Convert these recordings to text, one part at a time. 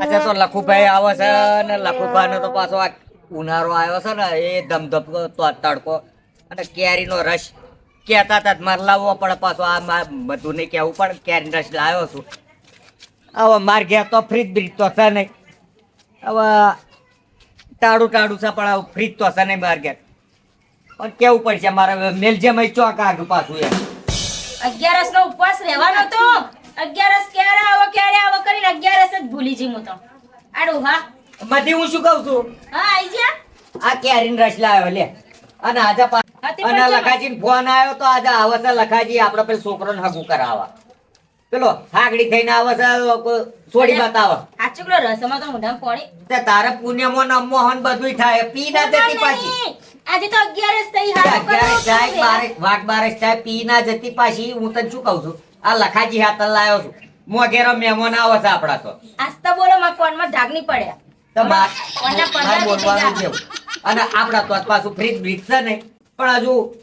આજે તો લખુભાઈ આવે છે ને લખુભાઈ તો પાછો આ ઉનાળો આવ્યો છે ને, એ ધમધમકો તડકો અને કેરીનો રસ. કહેતા હતા, મારે લાવવો પડે પાછો, આ બધું નહીં કહેવું પડે કેરી રસ લાવ્યો છું. હવે માર ઘેર તો ફ્રીજ બ્રીજ તો છે નહીં. હવે ટાળું ટાળું છે, પણ હવે ફ્રીજ તો છે નહીં માર ઘેર. પણ કેવું પડશે, મારે મેલજે મય ચોક આગળ પાછું અગિયારસ નો ઉપવાસ રહેવાનો તો. અગિયારસ ક્યારે આવો ક્યારે આવો કરીને અગિયારસ જ ભૂલી જઈ હું તો. આડું હા? બધી હું શું કહું છું? હા આઈ જા. આ કેરીનો રસ લાવ્યો લે. અને આજે અને લખાજી ફોન આવ્યો તો આજે આવે છે લખાજી આપડે પેલો છોકરોને હગું કરાવવા. પેલો હાગડી થઈને આવે છે છોડી બતાવે આ છોકરો રસમાં તો મોઢા પાણી. તે તારે પુણ્યમાં ને મોહન બધુંય થાય પી ના જતી પાછી. આજે તો અગિયારસ થઈ હા અગિયાર કરવું થાય પડશે. બારે વાઘ બારસ થાય પી ના જતી પાછી હું તને શું કહું છું? આ લખાજી હાથ લાવ્યો છું. મોઘેરો મહેમાન આવે છે આપડા તો. આજ તો બોલો માં કોણમાં ઢાક નહીં પડ્યા તો માર કોણના બોલવાનું છે અને આપડા તો પાછું ફ્રીજ બ્રીજ છે ને પણ હજુ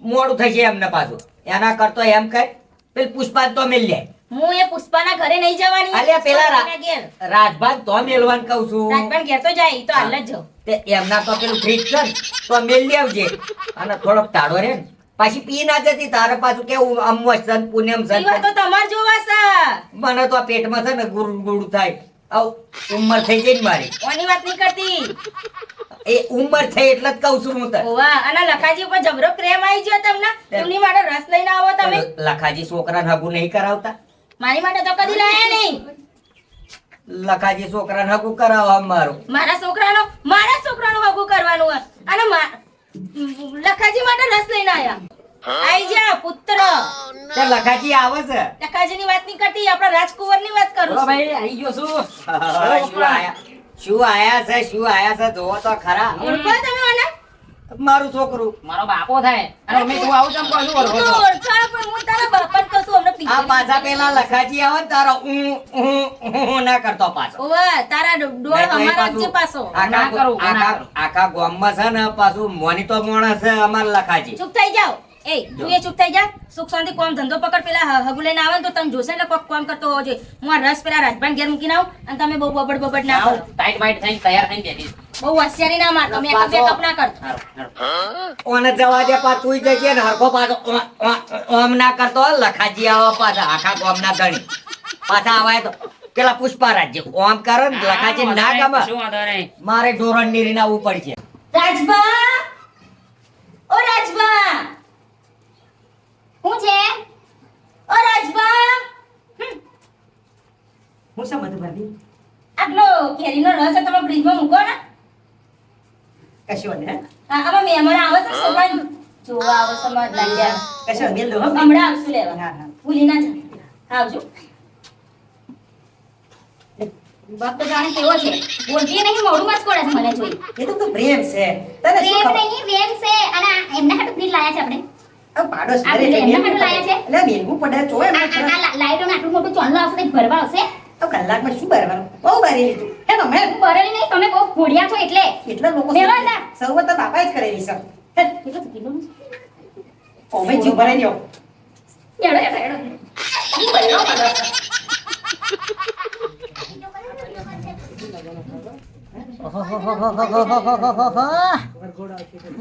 મોડું થશે એમને પાછું. એના કરતો એમ કહે પેલી પુષ્પા તો મેલ લે. હું એ પુષ્પાના ઘરે નહીં જવાની. અલ્યા પેલા રા- પુષ્પાના ઘેર. રાજભાગ તો મેલવાન કહું છું. રાજભાન ઘેર તો જાય તો હાલ જ જાઉં. એમના તો પેલું ફ્રીજ છે ને તો મેલ લેવજે. અને થોડોક ટાળો રે ને. પાછી પી ના જતી તારે પાછું કેવું અમવસ છે પુણ્યમ છે તો. તમાર જોવા છે. મને તો પેટમાં છે ને ગુરુ ગુરુ થાય. આવ ઉંમર થઈ જાય મારી. કોની વાત નહીં કરતી? એ ઉંમર થઈ એટલે જ કહું છું હું તને. વાહ અને લખાજી ઉપર જબરો પ્રેમ આવી ગયો તમને? એમની માટે રસ લઈને આવો તમે. લખાજી છોકરાને હગું નહીં કરાવતા? મારી માટે તો કદી લાયા નહીં. લખાજી છોકરાને હગું કરાવવા મારું. મારા છોકરાનો મારા છોકરાનો હગું કરવાનું અને લખાજી લઈને આયા આઈ જા પુત્ર. તે લખાજી આવે છે. લખાજીની વાત નહીં કરતી આપણા રાજકુંવરની વાત કરું છું. ભાઈ આઈ ગયો છું. શું આયા? શું આયા છે? શું આયા છે? જોવો તો ખરા. ઓળખો તમે મને મારું છોકરું. મારો બાપો થાય. અને અમે તું આવું ચમ કહું છું? તું પણ હું તારા બાપા જ કશું અમને આ પાછા પેલા લખાજી આવે ને તારો હું હું હું ના કરતો પાછો. ઓવા તારા ડોળ અમારા પાછું જે પાછો. આખા કરું, આખા આખા ગામમાં છે ને પાછું મોની તો મોણા છે અમાર લખાજી. ચૂપ થઈ જાવ એ તું એ ચૂપ થઈ જા. સુખ શાંતિ કોમ ધંધો પકડ પેલા હગુ લઈને આવે ને તો તમે જોશે ને કોક કોમ કરતો હોવો જોઈએ. હું આ રસ પેલા રાજભાન ઘેર મૂકીને આવું અને તમે બહુ બબડ બબડ ના આવો. ટાઈટ વાઈટ થઈને તૈયાર થઈને બેઠી. બહુ હોશિયારી ના માર તમે પાછો. બેકઅપ ના કરતો. ઓને જવા દે પાછું જજે ને હરખો પાછો. ઓમ- ના કરતો લખાજી આવા પાછા આખા ગામના ધણી પાછા આવાય તો પેલા પુષ્પા રાજ્ય ઓમ કરે ને લખાજી ના ગમે મારે ઢોરણ નીરીને ઉપર છે રાજભા! ઓ રાજભા! હું છે? ઓ રાજભા! હું સમજ ભાભી? આટલો કેરીનો રસ છે તમે ફ્રીજમાં મૂકો ને. કશું ને હા આમાં મહેમાન આવે છે છોકરા જોવા આવે મારા લાગ્યા કશું મેલ દો હમણાં આવશું લેવા. હા, હા. ભૂલી ના જા આવજો. બાપ તો જાણે કેવો છે. બોલતી નહીં મોઢું માં જ કોડે છે મને જોઈ. એ તો તો પ્રેમ છે. તને શું પ્રેમ નહીં વેમ છે. અને એમના હાટુ ફ્રીજ લાયા છે આપણે. આ પાડોશ ઘરે એટલે એમના હાટુ લાયા છે? એટલે મેલવું પડે જોય આ લાઈટોનું આટલું મોટું ચોનલો આવશે ભરવા આવશે? તો કલાકમાં શું ભરવાનું બહુ ભરી લીધું. હે તો મેં હું ભરેલી નહીં તમે બહુ ઘોડિયા છો એટલે. એટલા લોકો સર્વ તો બાપા જ કરેલી છે હે ઓમે જીવ ભરાઈ ગયો. એડો એડો એડો શું ભર્યો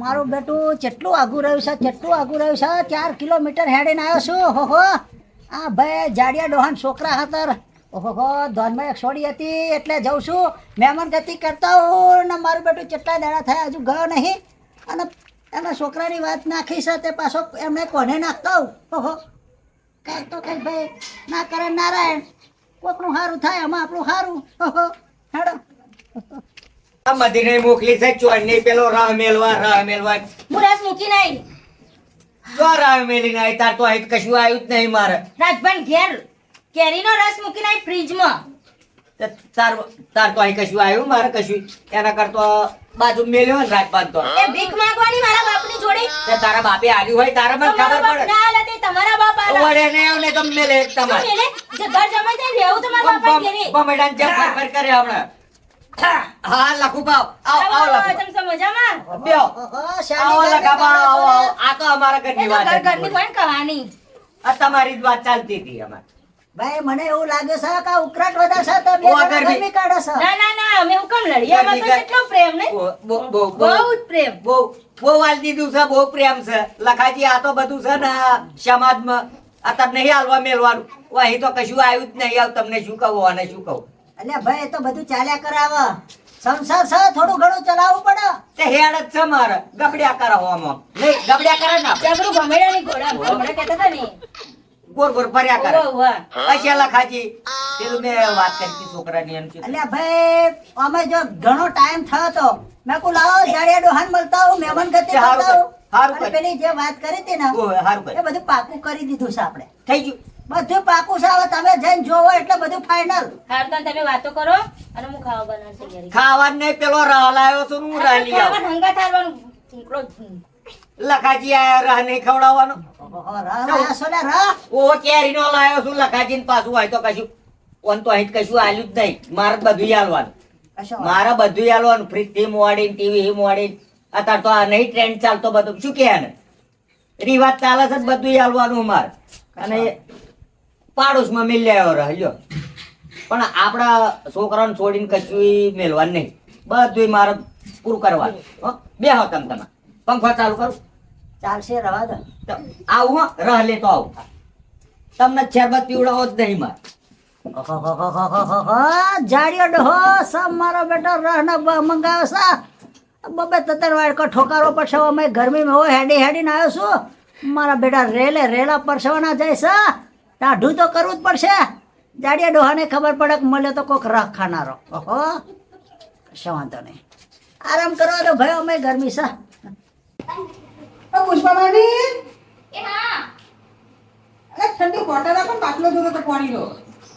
મારું બેટું જેટલું આગું રહ્યું છે કેટલું આગું રહ્યું છે? ચાર કિલોમીટર હેડીને આવ્યો છું. હો. આ ભાઈ જાડિયા ડોહાન છોકરા ખાતર ઓહો ધોનમાં એક છોડી હતી એટલે જઉં છું. મહેમાન ગતિ કરતા હું ને મારું બેટું કેટલા દાડા થયા હજુ ગયો નહીં. અને એના છોકરાની વાત નાખી છે તે પાછો એમને કોને નાખતા હું ઓહો. કાંઈક તો કંઈક ભાઈ ના કરે નારાયણ. કોકનું સારું થાય આમાં આપણું સારું ઓહો. હેડો. આ મધીને મોકલી છે ચોરની પેલો રાહ મેલવા રાહ મેલવા. મુરાસ મૂકી નહીં જો રાહ મેલી નહીં તાર તો અહીં કશું આવ્યું જ નહીં મારે. રાજભાન ઘેર. કેરીનો રસ મૂકીને આવી ફ્રીજમાં. તાર તાર તો અહીં કશું આવ્યું મારે કશું. એના કરતો બાજુ મેલ્યો ને રાત તો એ ભીખ માંગવાની મારા બાપની જોડે? તે તારા બાપે આવ્યું હોય તારા મને ખબર પડે. ના આલે તે તમારા બાપ આલે. ઓરે ને એવું તમ મેલે તમાર. મેલે? જે ઘર જમાઈ જાય ને રહેવું તમારા બાપા ઘેરે. બમેડાને જેમ ફર કરે હમણાં. હા લખુ બાપ આવ આવ લખુ. તમ મજામાં બ્યો આવો લખા ગરમી આવો કરે આ તો અમારા ઘરની વાત ઘરની કોઈ ને કહાની. આ તમારી જ વાત ચાલતી હતી અમારે. ભાઈ મને એવું લાગે છે કે ઉકરાટ ઉકળાટ છે તો બે જણા ગરમી. કાઢે છે. ના ના ના અમે હું કેમ લડીએ આમાં તો કેટલો પ્રેમ ને? બહુ- બહુ- પ્રેમ. બહુ બહુ વાલ દીધું છે બહુ પ્રેમ છે. લખાજી આ તો બધું છે ને સમાજમાં આ તમને નહીં હાલવા મેલવાનું અહીં તો કશું આવ્યું જ નહીં આવ તમને શું કહું અને શું કહું? અલ્યા ભાઈ એ તો બધું ચાલ્યા કરાવે. સંસાર છે થોડું ઘણું ચલાવવું પડે. તે હેડ જ છે મારે. ગબડ્યા કરાવવામાં નહીં ગબડ્યા કરે ને ગબડું ભમેડા ની ઘોડા ભમરા કહેતા હતા ને. ગોર ગોર ફર્યા કરે. વાહ, ખાજી પેલું મેં વાત કરી છોકરાની એમ. અલ્યા ભાઈ અમે જો ઘણો ટાઈમ થયો તો મેં કુ લાવો જાડિયા ડોહાન મળતા હું મહેમાન ગતિ તે હારું મળતા આવું. હારું અને પેલી જે વાત કરી હતી ને એ બધું પાકું કરી દીધું છે આપણે. થઈ ગયું. બધું પાકું છે હવે તમે જઈને જોવો એટલે બધું ફાઇનલ હારું તમે વાતો કરો અને હું ખાવા તૈયારી ખાવાનું નહીં પેલો રાહ લાવ્યો છું હું રાહ લઈ આવું. ખાવાનું હંગાથ હારવાનું ચીંકડો જ. લખાજી આયા રહ નહીં ખવડાવવાનો? ને? ઓ છું લખાજી પાછું હોય તો કશું. ઓન તો અહીં કશું આલ્યું જ નહીં. મારે બધું આલવાનું. મારે બધું આલવાનું. ફ્રીજથી મોડી ટીવી મોડી અત્યારે તો આ નહીં ટ્રેન્ડ ચાલતો બધું. શું કે ને રિવાજ ચાલે છે બધું આલવાનું મારે અને પાડોશમાં મિલ આવ્યો રહ્યો પણ આપણા છોકરાને છોડીને કશું મેલવાનું નહીં. બધું મારે પૂરું કરવાનું. બે હો તમે તમે પંખો ચાલુ કરું? ચાલશે રવા દો. તો આવું હો રહ લેતો આવું. તમને શરબત પીવડાવો જ નહીં મારે. જાડિયો ડોહો સમ મારો બેટો રહના બ- મંગાવે છે. બબે તતર વાડકો ઠોકારો પડશે અમે ગરમીમાં હોય હેડી હેડીને આવ્યો છું. મારા બેટા રેલે રેલા પરસવાના જાય ટાઢું તો કરવું જ પડશે. જાડિયા ડોહાને ખબર પડે કે મળે તો કોક રાખ ખાનારો. ઓહો કશો વાંધો નહીં. આરામ કરો તો ભાઈ અમે ગરમી છે. પુષ્પાબાની એ હા. અરે ઠંડી બોટલ પણ ને દૂર તો પાણી લો.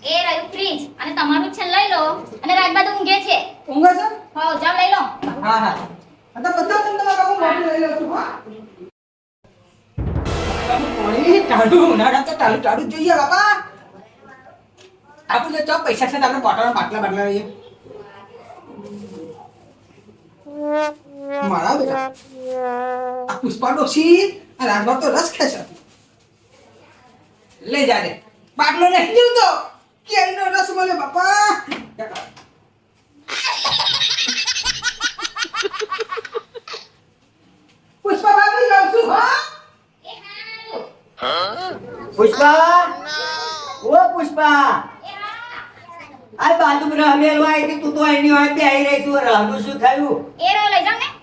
એ રહ્યું ફ્રીજ. અને તમારું છે લઈ લો. અને રાત બાદ ઊંઘે છે. ઊંઘે છે? હા જાવ લઈ લો. હા હા. તો બધા તમને તમારા બાપુ લઈ લઉં છું હા. પાણી ટાઢું ઉનાળા તો ટાઢું ટાઢું જોઈએ બાપા. આપણે જો ચોક પૈસા છે તો આપણે બોટલ બાટલા બાટલા લઈએ મારા બેટા. આ પુષ્પા ડોશી આ રાજભર તો રસ ખેંચે લઈ જા રે. બાટલો નહીં જોતો કેરીનો રસ મળે બાપા. પુષ્પા ભાભી લઉં છું હા. પુષ્પા? ઓ પુષ્પા. આ બાજુ રહ મેલવા આવી હતી, તું તો એની હોય બેહી રહી છું રહનું શું થયું?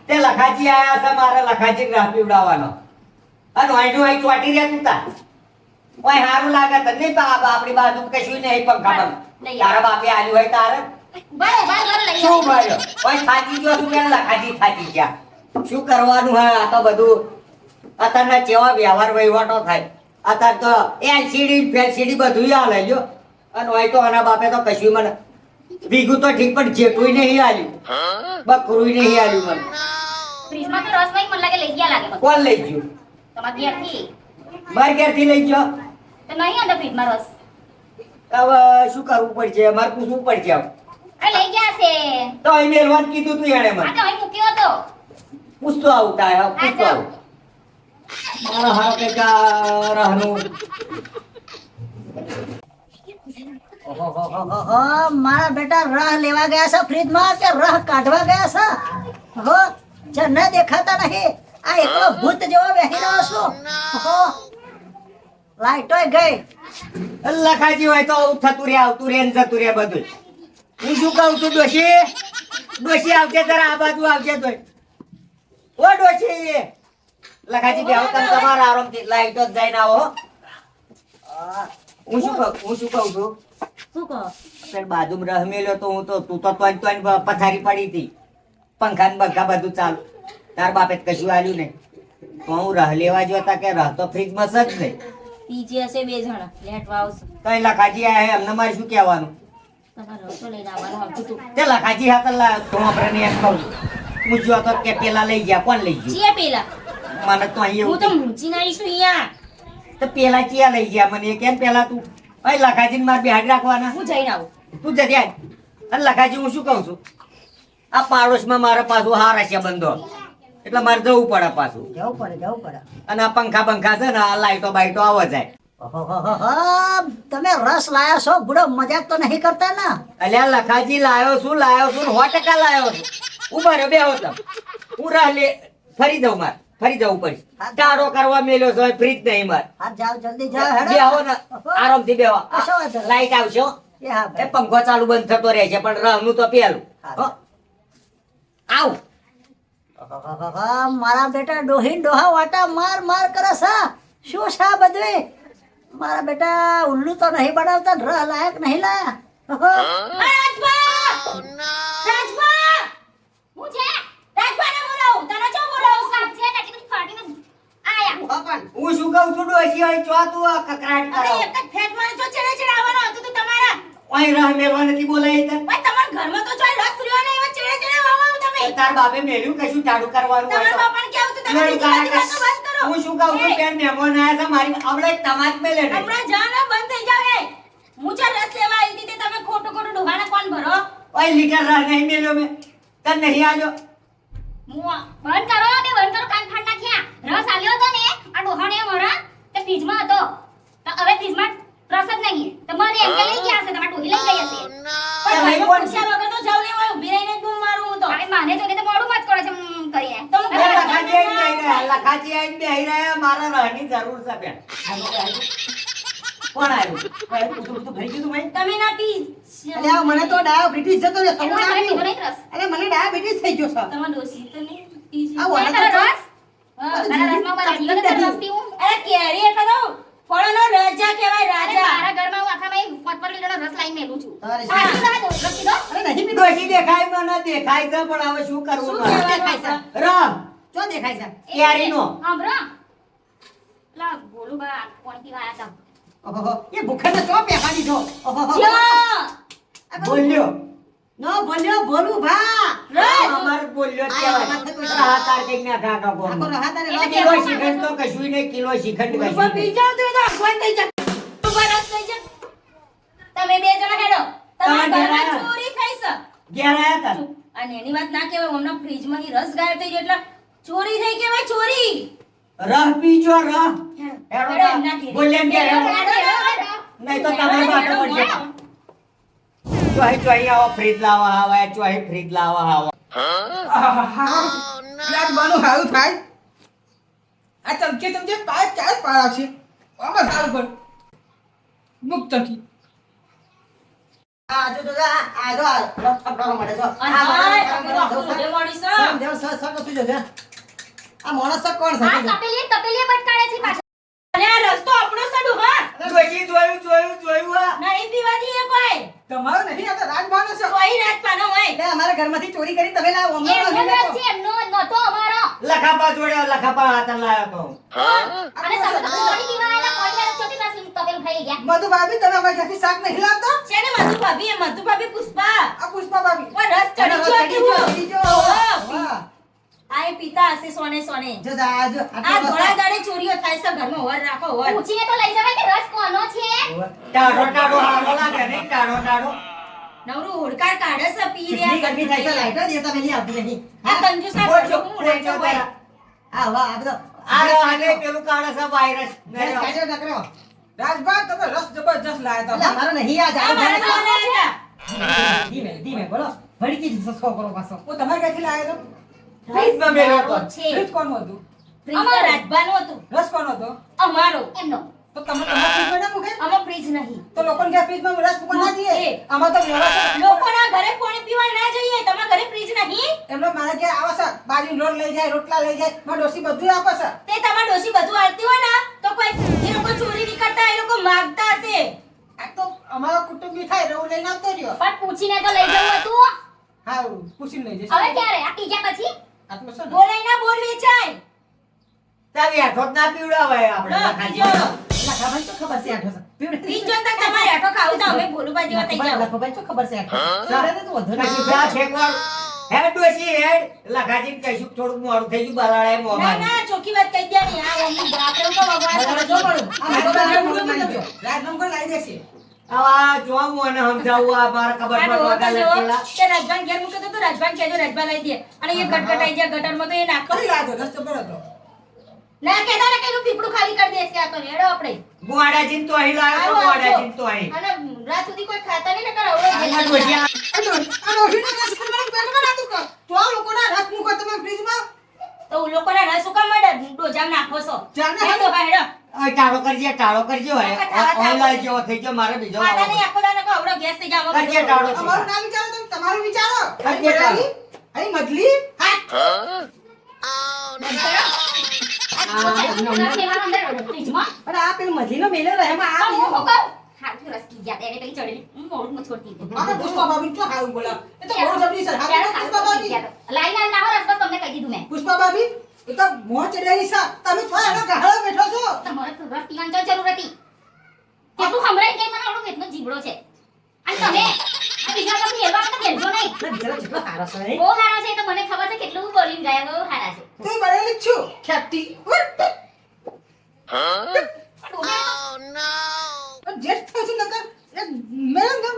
તે લખાજી આયા છે મારે લખાજી રાહ પીવડાવવાનો. અને વાંઢું અહીં ચોટી રહ્યા તું ઓય હારું લાગે તને નહીં બા બા, આપણી બાજુ કશું નહીં પંખા બંધ તારા બાપે આલ્યું હોય તારે? શું. ઓય થાકી ગયો છું પેલા લખાજી થાકી ગયા. શું કરવાનું હે આ તો બધું અત્યારના ચેવા વ્યવહાર વહીવટો થાય. અત્યારે તો એલસીડી ફેલસીડી બધું લઈ ગયો અને હોય તો આના બાપે તો કશું મને ભીગું તો ઠીક પણ જેટલું નહીં આલ્યું. બકરું નહીં આલ્યું મને. ફ્રીજમાં તો રસ નહીં મને લાગે લઈ ગયા લાગે. કોણ લઈ ગયું? તમારા ઘેરથી. માર ઘેરથી લઈ ગયો. તો નહીં અંદર ફ્રીજમાં રસ? હવે શું કરવું પડશે? મારે પૂછવું પડશે હવે. લઈ ગયા છે. તો અહીં મેલવાનું કીધું તું એણે મને. અહીં મૂક્યો હતો. પૂછતો આવું તાય પૂછતો આવું. મારા હારા કંઈક રહનું? મારા બેટા રહ લેવા ગયા છે ફ્રીજમાં કે રહ કાઢવા ગયા છે? હો જે ન દેખાતા નહીં. આ એકલો ભૂત જેવો બેહી રહ્યો છું. ઓહો લાઈટોય ગઈ. લખાજી હોય તો આવું થતું રે આવતું રે ને જતું રે બધું હું શું કહું છું ડોશી? ડોશી આવજે જરા આ બાજુ આવજે તોય. ઓ ડોશી! લખાજી બેહો તમે તમારા આરામથી લાઈટો જઈને આવો હો. આ, હું શું કહું હું શું કહું છું શું કહો? અત્યારે બાજુમાં રહ તો હું તો તું તો તોય તોય પથારી પડી હતી. પંખા ને બંખા બધું ચાલુ. તાર બાપે કશું આલ્યું નહીં. તો હું રહ લેવા જોતા કે રહ તો ફ્રીજમાં છે જ નહીં. પીજે હશે બે જણા લેટવા આવશે. તો લખાજી આયા એમને મારે શું કહેવાનું? તે લખાજી હાથ લા તો આપણે એમ કહું હું જો તો કે પેલા લઈ ગયા કોણ લઈ ગયું? પેલા. મને તો અહીંયા હું તો મૂંચી નાખીશું અહીંયા. તો પેલા ચિયા લઈ ગયા મને? કેમ પેલા તું? ભાઈ લખાજી મારે બિહાડી રાખવાના. હું જઈને આવું. તું જતી આય અને લખાજી હું શું કહું છું? આ પાડોશમાં મારો પાછું હાર હશે બંધો. એટલે મારે જવું પડે પાછું. જવું પડે જવું પડે. અને આ પંખા પંખા છે ને આ લાઈટો બાઈટો આવો જાય. તમે રસ લાયો છો બુડો મજાક તો નહીં કરતા ને? અલ્યા લખાજી લાયો છું લાયો છું સો ટકા લાયો છું. ઊભા રહ્યો તમે. હું રાહ લે ફરી દઉં માર. ફરી જવું પડશે. ટાળો કરવા મેલ્યો છો ફ્રીજ નહીં માર હા જલ્દી હેડો. બેહો ને આરામથી બેહો. કશો વાંધો નહીં. લાઈટ આવશે એ. પંખો ચાલુ બંધ થતો રહે છે પણ રહનું તો પેલું હા. આવ. મારા બેટા ડોહીન ડોહા વાટા માર માર કરે સા શું સા બધે? મારા બેટા ઉલ્લુ તો નહીં બનાવતા રહ લાયક નહીં લાયા. ઓહો. રાજભા! રાજભા! હું છે રાજભાને બોલાવું તને ચો બોલાવું કામ છે ને એટલી બધી ફાટીને આયા હું કહું છું હોય ચો તું આ કકરાટ અરે એક જ ફેટ મારે જો ચેડે ચેડે આવવાનો હતો તો તમારા. ઓય રાહ મેવા નથી બોલાય તને. ભાઈ ઘરમાં તો જો રસ રહ્યો ને એવા ચેડે ચેડે આવો તમે. તાર બાપે મેલ્યું કશું ચાડુ કરવાનું હોય તો. બાપાને કેવું તો તમે બંધ કરો. હું શું કહું છું? બેન મહેમાન આયા છે મારી આપણે તમાજ મેલે ને હમણાં જા ને બંધ થઈ જાવ એ હું રસ લેવા આવી હતી તે તમે ખોટું ખોટું ડોહાને કોણ ભરો? ઓય લીટર રાહ નહીં મેલ્યો મે. તને નહીં આજો મુઆ બંધ કરો બે બંધ કરો કાન ફાડ નાખ્યા. રસ આલ્યો તો ને આ ડોહાને મરા તે ફ્રીજમાં હતો. તો હવે ફ્રીજમાં રસ જ નહીં. તો મને એમ કે લઈ ગયા હશે તમારે ડોહી લઈ ગઈ હશે. પણ ભાઈ ભાઈ કોણ છે? પૂછ્યા વગર તો જાવ નહીં હોય ઊભી રહીને જ મારું હું તો. અરે માને તો કે મોડું મત કરો છે કરીને તો લખાજી બેહી રહ્યા, લખાજી આઈને બેહી રહ્યા, મારા રાહની જરૂર છે બેન. કોણ આવ્યું? તમે ના પી અલ્યા મને તો ડાયાબિટીસ જતો રે લાગ્યું અરે મને ડાયાબિટીસ થઈ ગયો છે. તમારો ડોસી તો નહીં આ વાળા તો અરે કેરી એટલે તો ફળોનો રાજા કહેવાય રાજા. મારા ઘરમાં હું આખામાં એક પતપર લીટરનો રસ લાવીને મેલું છું. તો? અરે નહીં પીધો. ડોશી દેખાય મને દેખાય છે પણ હવે શું કરવું શું મારે? છે? રામ. ચો દેખાય છે? એ સાંભળો. લા, ભોલું બા કોણ પીવા આયા તા? ઓહો એ ભૂખે ચો પેખા દીધો ઓહો બોલ્યો. નો બોલ્યો બોલું ભા. બોલ્યો કંઈક ના કિલો તો નહીં, કિલો તો તો થઈ જાય. થઈ જાય. તમે બે જણા હેડો. તમારા. ચોરી થઈ છે. ઘેર આયા તા? અને એની વાત ના કહેવાય હમણાં ફ્રીજમાંથી રસ ગાયબ થઈ ગયો એટલે ચોરી થઈ કેવાય ચોરી. રહ પીજો રહ. હેડો. બોલ્યા. નહીં તો તમારે ચોહી ચોહી આવો ફ્રીજ લાવવા આવા ચોહી ફ્રીજ લાવવા આવા લાડવાનું હારું થાય આ ચમચે ચમચે પાય ક્યારે પાડાવશે આમાં સારું પણ મુક્તથી આ જો જો આ આ જો આ મોડી છો. સર સર સર આ માણસ કોણ છે તપેલીએ તપેલીએ બટકાડે છે પાછો. અને આ રસ તો આપણો છે ડોહા. જોઈ જોયું જોયું જોયું આ નહીં પીવા દઈએ કોઈ. તમારો નહીં આ તો રાજભાનો છે કોઈ રાત હોય. એટલે અમારા ઘરમાંથી ચોરી કરી તમે લાવો અમને એમનો. છે, એમનો નહોતો અમારો. લખાપા જોડે લખાપા હાથ લાયો તો અને તમે તો ચોરી પીવા આયેલા, કોઈને પાસે તપેલું ખાઈ ગયા. મધુ ભાભી તમે અમારા ઘરથી શાક નહીં લાવતા છે ને મધુ ભાભી એ મધુ ભાભી પુષ્પા આ પુષ્પા ભાભી ઓય રસ ચડી ગયો ચડી ગયો, આ એ પીતા હશે સોને સોને. જો જા, આ જો, આ ઘોડા દાડે ચોરીઓ થાય છે ઘરમાં વર રાખો વર. પૂછીને તો લઈ જવાય કે રસ કોનો છે? ટાડો ટાઢો હારો લાગે નહીં ટાડો ટાડો નવરું હોડકાર કાઢે છે પી રહ્યા ગરમી થાય છે, લાઈટો દે તમે નહીં આવતી નહીં. આ ઓછો, ઘરનું હું લાઈટો ઓછો ભાઈ આ વાહ, આ બધો આ આને પેલું કાઢે છે વાયરસ ગેસ કાઢ્યો નકરો. રાજભાઈ તમે રસ જબરજસ્ત લાયા એટલે મારો નહીં આ. સોને ધીમે ધીમે બોલો. ભડકી જશે કરો પાછો. ઓ તમારે ક્યાંથી લાવ્યો ફ્રીજમાં મેલ્યો હતો. છે. ફ્રીજ કોનું હતું? ફ્રીજ તો રાજભાનું હતું. રસ કોનો હતો? અમારો. એમનો. તો તમે તમારા ફ્રીજમાં ના મૂકે આમાં ફ્રીજ નહીં. તો લોકોને ઘેર ફ્રીજમાં રસ મૂકવા ના જઈએ? એ. આમાં તો વ્યવસ્થા લોકોના ઘરે પાણી પીવા ના જઈએ. તમારા ઘરે ફ્રીજ નહીં? એમનો મારા ઘેર આવે છે બાજરી લોટ લઈ જાય રોટલા લઈ જાય મારા ડોશી બધું આપે છે તે તમારા ડોશી બધું આલતી હોય ને તો કોઈ એ લોકો ચોરી નહીં કરતા એ લોકો માગતા હશે. આ તો અમારો કુટુંબી થાય એટલે હું લઈને આવતો રહ્યો. પણ પૂછીને તો લઈ જવું હતું. હા પૂછીને લઈ જઈશ. હવે ક્યારે? આ પીજા પછી? આટલું છે ને ના બોલ વેચાય તારી હેઠો ના પીવડાવાય આપણે ના, લખાજી. પીજો. લખાભાઈ તો ખબર છે આઠો છે. પીવડે. તમારે આટો ખાવું તો અમે ભોલુભા જેવા થઈ જાવ લખાભાઈ તો ખબર છે આઠો. તો વધુ હેડ હેડ કહીશું થોડુંક મોડું થઈ ગયું બલાડાએ ના મોંમાં. ના ચોખ્ખી વાત કહી દે ને આ તો ભગવાન જો પડું. આ લાવી દેશે આવા જોવા હું અને સમજાવું આ મારા આ કબરમાં ડોહો તો ટોકા તે રાજભાન ઘેર મૂક્યો તો તો રાજભાન કહેજો રાજભા લઈ દે. અને એ ગટગટાઈ જાય ગટરમાં તો એ નાખો. કઈ લાવ્યો રસ હતો. ના કહેતા ને કે એનું ખાલી કરી દેશે આ તો હેડો આપણે. ગોડાજીને તો અહીં લાવ્યો તો આવો, આવો. તો અહીં. અને રાત સુધી કોઈ ખાતા નહીં ને આ આ- કર. તો આ લોકોના રસ મૂકો તમે ફ્રીજમાં. તો લોકોના રસ શું કામ મળે નાખો છો. જાને હેડો હેડો. આ ટાળો કરજે ટાળો કરજે. ઓનલાઈન જેવો થઈ ગયો મારે બીજો હવડો ગેસ થઈ જાવ કરજે ટાળો અમારું ના વિચારો તમે તમારું વિચારો કરજે ટાળો અહીં મજલી આ પેલું એમાં આ હું તો મોં ચડેલી છે. તમે તો એનો ગાળો બેઠો છો. તમારે તો રસ પીવાની તો જરૂર હતી. કેટલું સંભળાય કે મને આવડો કેટલો જીબડો છે. અને તમે આ બીજા તો ખેલવા તો ખેલજો નહીં. છે બહુ સારા છે તો મને ખબર છે કેટલું બોલીને ગયા બહુ સારા છે. તો બનેલી છું. ખેપટી જેઠ થયું નકર મેલમ ગમ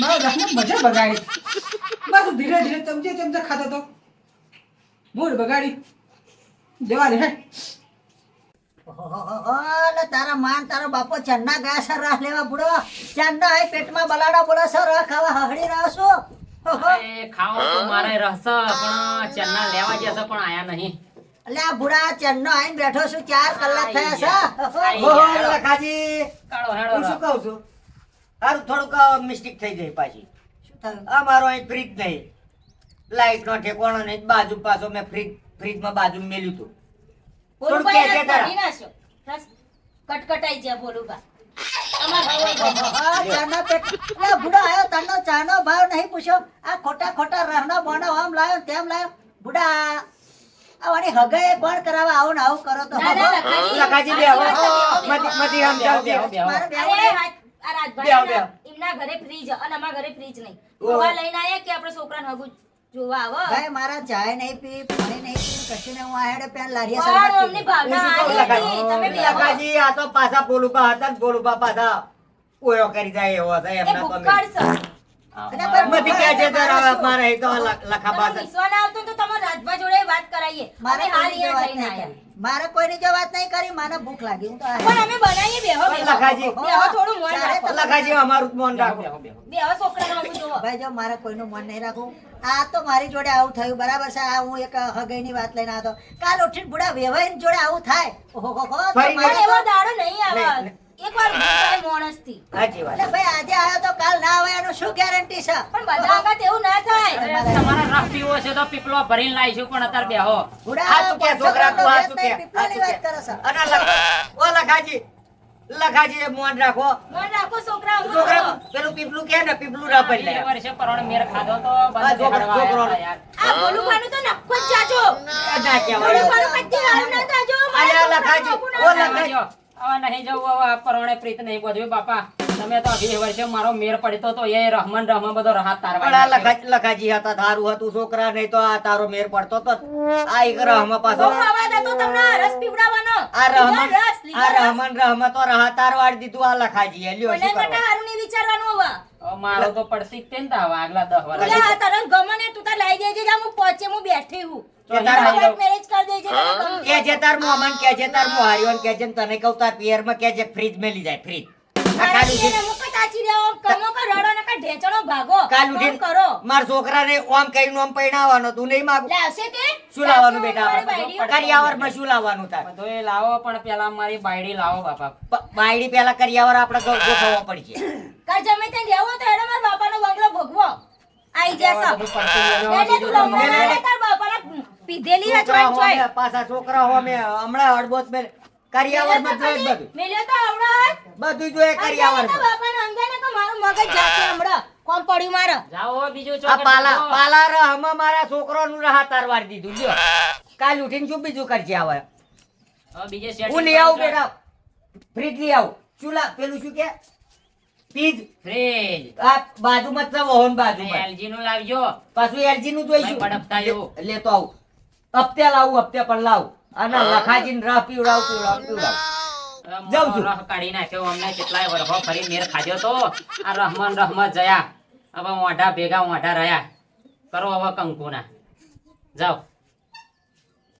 મારો રસને મજા બગાડી. બસ ધીરે ધીરે ચમચે ચમચે ખાતો તો. મૂડ બગાડી. જવા દે હે. ઓલે તારા માન તારો બાપો ચન્ના ગયા સર રાહ લેવા બુડો. ચન્ના હે પેટમાં બલાડા બોલા સર રાહ ખાવા હહડી રહ્યો છો. ખાવો તો મારે રહેશે પણ ચેનલ લેવા જશે પણ આયા નહીં. એટલે આ બુડા ચન્નો આઈને બેઠો છું ચાર કલાક થયા છે. ઓહો. લખાજી કાળો હું હેડો શું કહું છું? હારું થોડુંક મિસ્ટેક થઈ ગઈ પાછી. શું થયું? આ મારો અહીં ફ્રીજ નહીં. લાઈટ નો ઠેકાણો નહીં બાજુ પાછો મેં ફ્રીજ ફ્રીજમાં બાજુ મેલ્યું હતું. થોડું કટકટાઈ જાય બુડો આયો તનો ચાનો ભાવ નહીં પૂછ્યો આ ખોટા ખોટા રહના બોના આમ લાયો તેમ લાયો. બુડા આ વાળી હગાએ કોણ કરાવવા આવું ને આવું કરો તો લખાજી. બે આમ. રાજ- આ રાજભાઈ. એમના ઘરે ફ્રીજ અને અમારા ઘરે ફ્રીજ નહીં. ઓહો. લઈને આયા કે આપણે છોકરાને હગું જોવા આવો. ભાઈ મારા ચાય નહીં પી પાણી નહીં પી કશું નહીં. હું આડે પેન પણ ભાવના આવી તમે બેહો. આ તો પાછા બોલુબા હતા બોલુબા પાછા ઓયો કરી જાય એવો છે એમના કે છે તારા મારે અહીં તો લખા તમે વિશ્વાસ આવતો તો તમે રાજભાઈ જોડે વાત કરાવીએ મારે હાલ કોઈની જો વાત જઈને નહીં. આયા. કરી મારે કોઈની જો વાત નહીં કરી મને ભૂખ લાગી. હું તો પણ અમે બનાવીએ બેહો લખાજી. બેહો થોડું મોન રાખો. લખાજી અમારું મન રાખો. બેહો, છોકરાને જોવો ભાઈ જો મારે કોઈનું મન નહીં રાખું. આ તો મારી જોડે આવું થયું. બરાબર છે? આ હું એક હગાઈની વાત લઈને આવતો. કાલ ઉઠીને બુડા વેવાઈ જોડે આવું થાય. ઓહો હો હો, મારે એવો દાડો નહીં આવે એકવાર ભૂખાય માણસથી. સાચી વાત. એટલે ભાઈ આજે આવ્યો તો કાલ ના આવે એનું શું ગેરંટી છે? પણ બધા વખત એવું ના થાય. તમારા પીવો છે તો પીપળો ભરીને લાવીશું પણ અત્યારે બેહો. બુડા હાચું કે છોકરા તું હા ચૂકે. પીપળાની વાત કરો કરે અને લખ- ઓ લખાજી. લખાજી મોન રાખો. મોન રાખો છોકરા છોકરા પેલું પીપલું કે ને પીપલું ના પડી લે. વર્ષે પરોણે મેર ખાધો તો બસ બંધ છોકરો-. આ બોલું ખાનું તો જ જાજો. ના. કેવાય બોલું ખાનું કદી હાલ ના જાજો અરે લખાજી, ઓ લખાજી. હવે નહીં જવું હવે આ પરોણે પ્રીત નહીં બધું બાપા તમે તો અઢી વર્ષે મારો મેર પડતો તો એ રહમન રહમન બધો રાહત તારવા લખાજી હતા તારું હતું છોકરા નહીં તો આ તારો મેર પડતો તો આ એક રહમાં પાછો. તમને આ રસ પીવડાવવાનો. આ રહમન આ રહમન રહમાં તો રાહ તાર દીધું આ લખાજી એ લ્યો શું માટે હારું નહીં વિચારવાનું હવે? મારો તો પડશે તેન તે તો આગલા દસ તું વર્ષ. લે, આ તું તાર લઈ જજે જા હું પહોંચે હું બેઠી હું. તો એ તાર અહીંયા લઈ લઈ મેરેજ કરી દેજે તને ગમે. કે છે તાર મોમન કે છે તાર મોહારીઓન કે છે ને તને કહું તાર પિયરમાં કે છે ફ્રીજ મેલી જાય ફ્રીજ આ મારા રડો ને કા ઢેચણો ભાગો. કાલ કામ ઉઠીને કરો. મારા છોકરાને ઓમ કરીને ઓમ પૈણાવવાનો તું નહીં માગું? શું લાવવાનું બેટા મારી આપણે? શું લાવવાનું તાર? લાવો પણ પેલા મારી બાયડી લાવો બાપા. બાયડી પેલા કરિયાવર આપડે ગોઠવવો પડશે. કર જમે ત્યાં રહેવું હોય તો એનો મારા બાપાનો બંગલો ભોગવો. આઈ જશો એટલે તું લમણો ના. લે, તાર પીધેલી ના ચોય ચોય. પાછા છોકરા હોમે હમણાં હળબોત મેં કરિયાવરમાં મેલ્યો જોઈએ તો જ બધું. મેલ્યો તો આવડો બધું જોઈએ અંજાને તો કરિયાવરમાં બાપાને અંજાને તો મારું મગજ જાતે હમણાં. કોમ પડ્યું મારે? જાઓ બીજું આ ચોકડ પાલા. પાલા રહમાં મારા છોકરાનું રહા તારવાર દીધું. જો કાલ ઉઠીને શું બીજું કરજે આવે હવે બીજે સેટ હું લઈ આવું. બેટા. ફ્રીજ લઈ આવું. ચૂલા પેલું શું કે? પીજ ફ્રીજ આ બાજુમાં જ વહોન બાજુમાં. LG નું લાવજો. પાછું એલજી નું જોઈશું જેવું. લે- લેતો આવું. હપ્તે લાવું હપ્તે પણ લાવું. અને લખાજીને રાહ પીવડાવ પીવડાવ પીવડાવું. જાઉં છું. રહ કાઢી નાખ્યો અમને કેટલાય વરહો ફરી મેર ખાધ્યો તો. આ રહમાન રહમત જયા. હવે મોઢા ભેગા મોઢા રહ્યા. કરો હવે કંકુના. જાઓ.